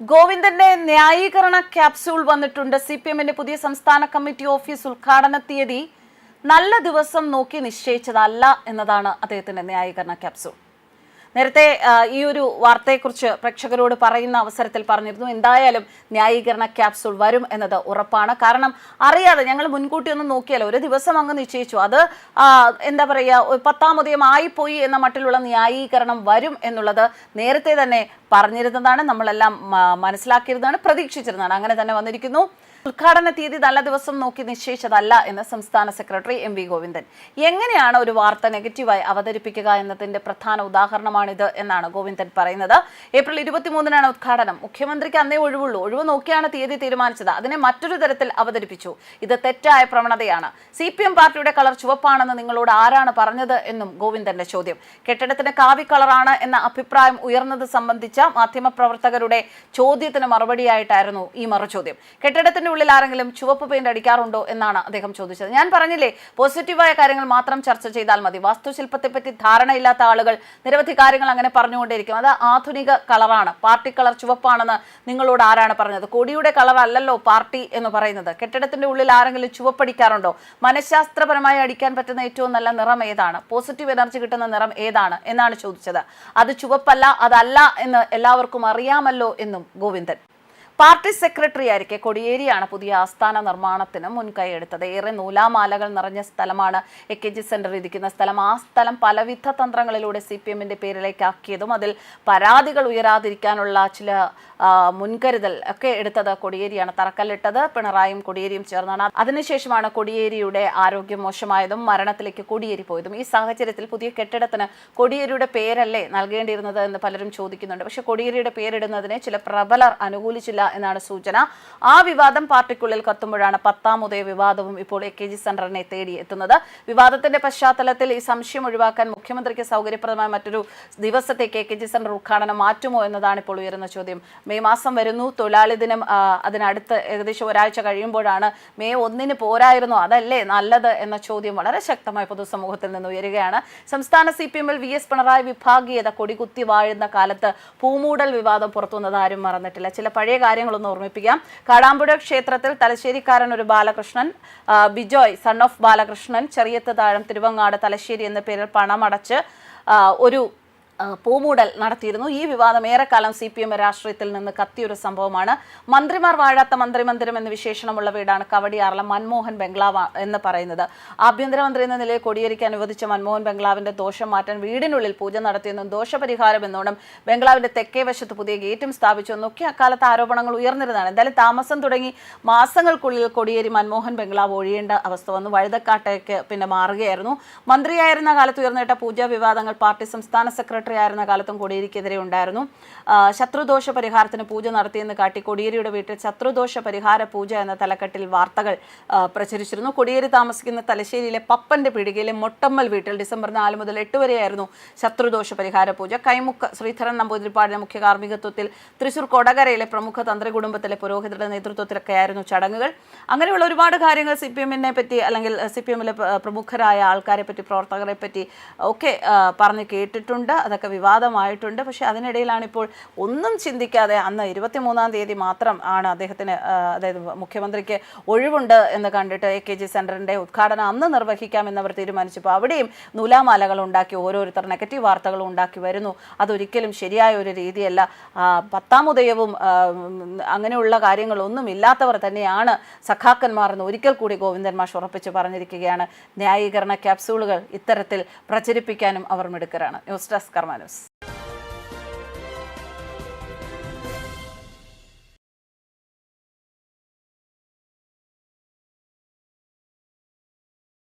ഗോവിന്ദന്റെ ന്യായീകരണ ക്യാപ്സ്യൂൾ വന്നിട്ടുണ്ട്. C P എമ്മിന്റെ പുതിയ സംസ്ഥാന കമ്മിറ്റി ഓഫീസ് ഉദ്ഘാടന തീയതി നല്ല ദിവസം നോക്കി നിശ്ചയിച്ചതല്ല എന്നതാണ് അദ്ദേഹത്തിന്റെ ന്യായീകരണ ക്യാപ്സ്യൂൾ. നേരത്തെ ഈ ഒരു വാർത്തയെക്കുറിച്ച് പ്രേക്ഷകരോട് പറയുന്ന അവസരത്തിൽ പറഞ്ഞിരുന്നു. എന്തായാലും ന്യായീകരണ ക്യാപ്സൂൾ വരും എന്നത് ഉറപ്പാണ്. കാരണം അറിയാതെ ഞങ്ങൾ മുൻകൂട്ടി ഒന്നും നോക്കിയാലോ ഒരു ദിവസം അങ്ങ് നിശ്ചയിച്ചു. അത് എന്താ പറയുക പത്താം ഉദയം ആയിപ്പോയി എന്ന മട്ടിലുള്ള ന്യായീകരണം വരും എന്നുള്ളത് നേരത്തെ തന്നെ പറഞ്ഞിരുന്നതാണ്. നമ്മളെല്ലാം മനസ്സിലാക്കിയിരുന്നതാണ് പ്രതീക്ഷിച്ചിരുന്നതാണ്. അങ്ങനെ തന്നെ വന്നിരിക്കുന്നു. ഉദ്ഘാടന തീയതി നല്ല ദിവസം നോക്കി നിശ്ചയിച്ചതല്ല എന്ന് സംസ്ഥാന സെക്രട്ടറി എം വി ഗോവിന്ദൻ. എങ്ങനെയാണ് ഒരു വാർത്ത നെഗറ്റീവായി അവതരിപ്പിക്കുക എന്നതിന്റെ പ്രധാന ഉദാഹരണമാണിത് എന്നാണ് ഗോവിന്ദൻ പറയുന്നത്. ഏപ്രിൽ ഇരുപത്തിമൂന്നിനാണ് ഉദ്ഘാടനം. മുഖ്യമന്ത്രിക്ക് അന്നേ ഒഴിവുള്ളൂ. ഒഴിവ് നോക്കിയാണ് തീയതി തീരുമാനിച്ചത്. അതിനെ മറ്റൊരു തരത്തിൽ അവതരിപ്പിച്ചു. ഇത് തെറ്റായ പ്രവണതയാണ്. സി പി എം പാർട്ടിയുടെ കളർ ചുവപ്പാണെന്ന് നിങ്ങളോട് ആരാണ് പറഞ്ഞത് എന്നും ഗോവിന്ദന്റെ ചോദ്യം. കെട്ടിടത്തിന് കാവി കളറാണ് എന്ന അഭിപ്രായം ഉയർന്നത് സംബന്ധിച്ച മാധ്യമപ്രവർത്തകരുടെ ചോദ്യത്തിന് മറുപടിയായിട്ടായിരുന്നു ഈ മറുചോദ്യം. കെട്ടിടത്തിന്റെ ഉള്ളിൽ ആരെങ്കിലും ചുവപ്പ് പെയിന്റ് അടിക്കാറുണ്ടോ എന്നാണ് അദ്ദേഹം ചോദിച്ചത്. ഞാൻ പറഞ്ഞില്ലേ പോസിറ്റീവായ കാര്യങ്ങൾ മാത്രം ചർച്ച ചെയ്താൽ മതി. വാസ്തുശില്പത്തെപ്പറ്റി ധാരണയില്ലാത്ത ആളുകൾ നിരവധി കാര്യങ്ങൾ അങ്ങനെ പറഞ്ഞുകൊണ്ടേയിരിക്കും അത് ആധുനിക കളറാണ്. പാർട്ടി കളർ ചുവപ്പാണെന്ന് നിങ്ങളോട് ആരാണ് പറഞ്ഞത്? കൊടിയുടെ കളർ അല്ലല്ലോ പാർട്ടി എന്ന് പറയുന്നത്. കെട്ടിടത്തിന്റെ ഉള്ളിൽ ആരെങ്കിലും ചുവപ്പടിക്കാറുണ്ടോ? മനഃശാസ്ത്രപരമായി അടിക്കാൻ പറ്റുന്ന ഏറ്റവും നല്ല നിറം ഏതാണ്? പോസിറ്റീവ് എനർജി കിട്ടുന്ന നിറം ഏതാണ് എന്നാണ് ചോദിച്ചത്. അത് ചുവപ്പല്ല അതല്ല എന്ന് എല്ലാവർക്കും അറിയാമല്ലോ എന്നും ഗോവിന്ദൻ. പാർട്ടി സെക്രട്ടറി ആയിരിക്കെ കൊടിയേരിയാണ് പുതിയ ആസ്ഥാന നിർമ്മാണത്തിന് മുൻകൈ മുൻകൈയെടുത്തത്. ഏറെ നൂലാമാലകൾ നിറഞ്ഞ സ്ഥലമാണ് എ കെ ജി സെന്റർ ഇരിക്കുന്ന സ്ഥലം. ആ സ്ഥലം പലവിധ തന്ത്രങ്ങളിലൂടെ സി പി എമ്മിന്റെ പേരിലേക്ക് ആക്കിയതും അതിൽ പരാതികൾ ഉയരാതിരിക്കാനുള്ള ചില മുൻകരുതൽ ഒക്കെ എടുത്തത് കൊടിയേരിയാണ്. തറക്കല്ലിട്ടത് പിണറായും കൊടിയേരിയും ചേർന്നാണ്. അതിനുശേഷമാണ് കൊടിയേരിയുടെ ആരോഗ്യം മോശമായതും മരണത്തിലേക്ക് കൊടിയേരി പോയതും. ഈ സാഹചര്യത്തിൽ പുതിയ കെട്ടിടത്തിന് കൊടിയേരിയുടെ പേരല്ലേ നൽകേണ്ടിയിരുന്നത് എന്ന് പലരും ചോദിക്കുന്നുണ്ട്. പക്ഷേ കൊടിയേരിയുടെ പേരിടുന്നതിനെ ചില പ്രബലർ അനുകൂലിച്ചില്ല എന്നാണ് സൂചന. ആ വിവാദം പാർട്ടിക്കുള്ളിൽ കത്തുമ്പോഴാണ് ഉദയ വിവാദവും ഇപ്പോൾ എ കെ ജി സെന്ററിനെ തേടി എത്തുന്നത്. വിവാദത്തിന്റെ പശ്ചാത്തലത്തിൽ ഈ സംശയം ഒഴിവാക്കാൻ മുഖ്യമന്ത്രിക്ക് സൗകര്യപ്രദമായ മറ്റൊരു ദിവസത്തേക്ക് എ കെ ജി സെന്റർ ഉദ്ഘാടനം മാറ്റുമോ എന്നതാണ് ഇപ്പോൾ ഉയരുന്ന ചോദ്യം. മെയ് മാസം വരുന്നു തൊഴിലാളി ദിനം അതിനടുത്ത് ഏകദേശം ഒരാഴ്ച കഴിയുമ്പോഴാണ് മെയ് ഒന്നിന് പോരായിരുന്നു അതല്ലേ നല്ലത് എന്ന ചോദ്യം വളരെ ശക്തമായി പൊതുസമൂഹത്തിൽ നിന്ന് ഉയരുകയാണ്. സംസ്ഥാന സി പി എമ്മിൽ വി എസ് പിണറായി വിഭാഗീയത കൊടികുത്തി വാഴുന്ന കാലത്ത് പൂമൂടൽ വിവാദം പുറത്തുവന്നത് ആരും മറന്നിട്ടില്ല. ചില പഴയ കാര്യങ്ങളൊന്ന് ഓർമ്മിപ്പിക്കാം. കാടാമ്പുഴ ക്ഷേത്രത്തിൽ തലശ്ശേരിക്കാരൻ ഒരു ബാലകൃഷ്ണൻ ബിജോയ് സൺ ഓഫ് ബാലകൃഷ്ണൻ ചെറിയത്ത് താഴം തിരുവങ്ങാട് തലശ്ശേരി എന്ന പേരിൽ പണമടച്ച് ഒരു പൂമൂടൽ നടത്തിയിരുന്നു. ഈ വിവാദം ഏറെക്കാലം സി പി എം രാഷ്ട്രീയത്തിൽ നിന്ന് കത്തിയൊരു സംഭവമാണ്. മന്ത്രിമാർ വാഴാത്ത മന്ത്രിമന്ദിരം എന്ന വിശേഷണമുള്ള വീടാണ് കവടിയാറിലെ മൻമോഹൻ ബംഗ്ലാവ് എന്ന് പറയുന്നത്. ആഭ്യന്തരമന്ത്രി എന്ന നിലയിൽ കൊടിയേരിക്ക് അനുവദിച്ച മൻമോഹൻ ബംഗ്ലാവിന്റെ ദോഷം മാറ്റാൻ വീടിനുള്ളിൽ പൂജ നടത്തിയെന്നും ദോഷപരിഹാരം എന്നോണം ബംഗ്ലാവിന്റെ തെക്കേ വശത്ത് പുതിയ ഗേറ്റും സ്ഥാപിച്ചു എന്നൊക്കെ അക്കാലത്ത് ആരോപണങ്ങൾ ഉയർന്നിരുന്നതാണ്. എന്തായാലും താമസം തുടങ്ങി മാസങ്ങൾക്കുള്ളിൽ കൊടിയേരി മൻമോഹൻ ബംഗ്ലാവ് ഒഴിയേണ്ട അവസ്ഥ വന്നു. വഴുതക്കാട്ടേക്ക് പിന്നെ മാറുകയായിരുന്നു. മന്ത്രിയായിരുന്ന കാലത്ത് ഉയർന്നിട്ട പൂജാ വിവാദങ്ങൾ പാർട്ടി സംസ്ഥാന സെക്രട്ടറി ആയിരുന്ന കാലത്തും കോടിയേരിക്കെതിരെ ഉണ്ടായിരുന്നു. ശത്രുദോഷ പരിഹാരത്തിന് പൂജ നടത്തിയെന്ന് കാട്ടി കോടിയേരിയുടെ വീട്ടിൽ ശത്രുദോഷ പരിഹാര പൂജ എന്ന തലക്കെട്ടിൽ വാർത്തകൾ പ്രചരിച്ചിരുന്നു. കൊടിയേരി താമസിക്കുന്ന തലശ്ശേരിയിലെ പപ്പന്റെ പീടികയിലെ മൊട്ടമ്മൽ വീട്ടിൽ ഡിസംബർ നാല് മുതൽ എട്ട് വരെയായിരുന്നു ശത്രുദോഷ പരിഹാര പൂജ. കൈമുക്ക് ശ്രീധരൻ നമ്പൂതിരിപ്പാടിന്റെ മുഖ്യ കാർമ്മികത്വത്തിൽ തൃശൂർ കൊടകരയിലെ പ്രമുഖ തന്ത്രി കുടുംബത്തിലെ പുരോഹിതരുടെ നേതൃത്വത്തിലൊക്കെയായിരുന്നു ചടങ്ങുകൾ. അങ്ങനെയുള്ള ഒരുപാട് കാര്യങ്ങൾ സി പി എമ്മിനെ പറ്റി അല്ലെങ്കിൽ സി പി എമ്മിലെ പ്രമുഖരായ ആൾക്കാരെ പറ്റി പ്രവർത്തകരെ പറ്റി ഒക്കെ പറഞ്ഞ് കേട്ടിട്ടുണ്ട്. അതൊക്കെ വിവാദമായിട്ടുണ്ട്. പക്ഷേ അതിനിടയിലാണ് ഇപ്പോൾ ഒന്നും ചിന്തിക്കാതെ അന്ന് ഇരുപത്തിമൂന്നാം തീയതി മാത്രം ആണ് അദ്ദേഹത്തിന് അതായത് മുഖ്യമന്ത്രിക്ക് ഒഴിവുണ്ട് എന്ന് കണ്ടിട്ട് എ കെ ജി സെന്ററിന്റെ ഉദ്ഘാടനം അന്ന് നിർവഹിക്കാമെന്ന് അവർ തീരുമാനിച്ചപ്പോൾ അവിടെയും നൂലാമാലകൾ ഉണ്ടാക്കി ഓരോരുത്തർ നെഗറ്റീവ് വാർത്തകൾ ഉണ്ടാക്കി വരുന്നു. അതൊരിക്കലും ശരിയായ ഒരു രീതിയല്ല. ആ, പത്താം ഉദയവും ആ, ഉം, അങ്ങനെയുള്ള കാര്യങ്ങളൊന്നും ഇല്ലാത്തവർ തന്നെയാണ് സഖാക്കന്മാർ എന്ന് ഒരിക്കൽ കൂടി ഗോവിന്ദൻ മാഷ് ഉറപ്പിച്ച് പറഞ്ഞിരിക്കുകയാണ്. ന്യായീകരണ ക്യാപ്സ്യൂളുകൾ ഇത്തരത്തിൽ പ്രചരിപ്പിക്കാനും അവർ മിടുക്കരാണ്. News desk Karma news